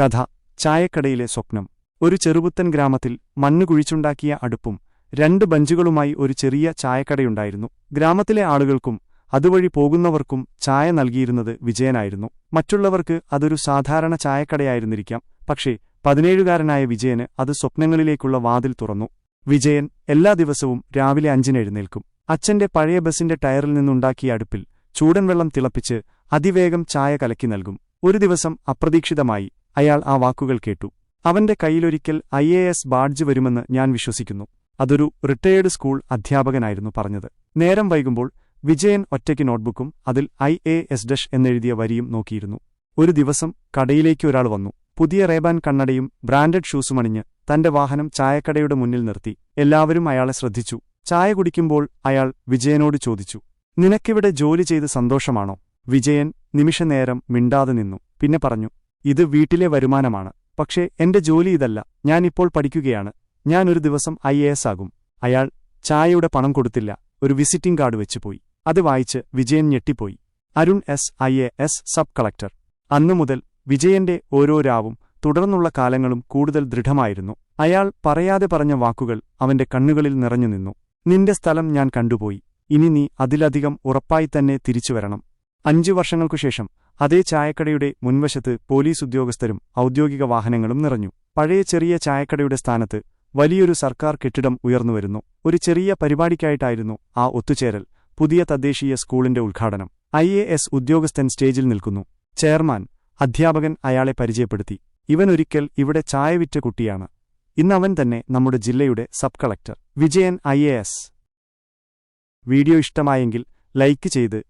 കഥ ചായക്കടയിലെ സ്വപ്നം. ഒരു ചെറുപുത്തൻ ഗ്രാമത്തിൽ മണ്ണ് കുഴിച്ചുണ്ടാക്കിയ അടുപ്പും രണ്ട് ബഞ്ചുകളുമായി ഒരു ചെറിയ ചായക്കടയുണ്ടായിരുന്നു. ഗ്രാമത്തിലെ ആളുകൾക്കും അതുവഴി പോകുന്നവർക്കും ചായ നൽകിയിരുന്നത് വിജയനായിരുന്നു. മറ്റുള്ളവർക്ക് അതൊരു സാധാരണ ചായക്കടയായിരുന്നിരിക്കാം. പക്ഷേ പതിനേഴുകാരനായ വിജയന് അത് സ്വപ്നങ്ങളിലേക്കുള്ള വാതിൽ തുറന്നു. വിജയൻ എല്ലാ ദിവസവും രാവിലെ അഞ്ചിന് എഴുന്നേൽക്കും. അച്ഛന്റെ പഴയ ബസിന്റെ ടയറിൽ നിന്നുണ്ടാക്കിയ അടുപ്പിൽ ചൂടൻ വെള്ളം തിളപ്പിച്ച് അതിവേഗം ചായ കലക്കി നൽകും. ഒരു ദിവസം അപ്രതീക്ഷിതമായി അയാൾ ആ വാക്കുകൾ കേട്ടു. അവന്റെ കയ്യിലൊരിക്കൽ ഐ എ എസ് ബാഡ്ജ് വരുമെന്ന് ഞാൻ വിശ്വസിക്കുന്നു. അതൊരു റിട്ടയേർഡ് സ്കൂൾ അധ്യാപകനായിരുന്നു പറഞ്ഞത്. നേരം വൈകുമ്പോൾ വിജയൻ ഒറ്റയ്ക്ക് നോട്ട്ബുക്കും അതിൽ ഐ എ എസ് ഡഷ് എന്നെഴുതിയ വരിയും നോക്കിയിരുന്നു. ഒരു ദിവസം കടയിലേക്ക് ഒരാൾ വന്നു. പുതിയ റേബാൻ കണ്ണടയും ബ്രാൻഡഡ് ഷൂസുമണിഞ്ഞ് തന്റെ വാഹനം ചായക്കടയുടെ മുന്നിൽ നിർത്തി. എല്ലാവരും അയാളെ ശ്രദ്ധിച്ചു. ചായ കുടിക്കുമ്പോൾ അയാൾ വിജയനോട് ചോദിച്ചു നിനക്കിവിടെ ജോലി ചെയ്ത് സന്തോഷമാണോ? വിജയൻ നിമിഷനേരം മിണ്ടാതെ നിന്നു. പിന്നെ പറഞ്ഞു ഇത് വീട്ടിലെ വരുമാനമാണ്. പക്ഷേ എന്റെ ജോലി ഇതല്ല. ഞാനിപ്പോൾ പഠിക്കുകയാണ്. ഞാനൊരു ദിവസം ഐ എ എസ് ആകും. അയാൾ ചായയുടെ പണം കൊടുത്തില്ല. ഒരു വിസിറ്റിംഗ് കാർഡ് വെച്ചുപോയി. അത് വായിച്ച് വിജയൻ ഞെട്ടിപ്പോയി. Arun S. I. A. S. Sub collector. അന്നു മുതൽ വിജയന്റെ ഓരോ രാവും തുടർന്നുള്ള കാലങ്ങളും കൂടുതൽ ദൃഢമായിരുന്നു. അയാൾ പറയാതെ പറഞ്ഞ വാക്കുകൾ അവന്റെ കണ്ണുകളിൽ നിറഞ്ഞുനിന്നു നിന്റെ സ്ഥലം ഞാൻ കണ്ടുപോയി. ഇനി നീ അതിലധികം ഉറപ്പായി തന്നെ തിരിച്ചുവരണം. അഞ്ചു വർഷങ്ങൾക്കുശേഷം അതേ ചായക്കടയുടെ മുൻവശത്ത് പോലീസ് ഉദ്യോഗസ്ഥരും ഔദ്യോഗിക വാഹനങ്ങളും നിറഞ്ഞു. പഴയ ചെറിയ ചായക്കടയുടെ സ്ഥാനത്ത് വലിയൊരു സർക്കാർ കെട്ടിടം ഉയർന്നുവരുന്നു ഒരു ചെറിയ പരിപാടിക്കായിട്ടായിരുന്നു ആ ഒത്തുചേരൽ പുതിയ തദ്ദേശീയ സ്കൂളിന്റെ ഉദ്ഘാടനം. ഐ എ എസ് ഉദ്യോഗസ്ഥൻ സ്റ്റേജിൽ നിൽക്കുന്നു. ചെയർമാൻ അധ്യാപകൻ അയാളെ പരിചയപ്പെടുത്തി. ഇവനൊരിക്കൽ ഇവിടെ ചായ വിറ്റ കുട്ടിയാണ്. ഇന്നവൻ തന്നെ നമ്മുടെ ജില്ലയുടെ sub collector. Vijayan I video ഇഷ്ടമായെങ്കിൽ ലൈക്ക് ചെയ്ത്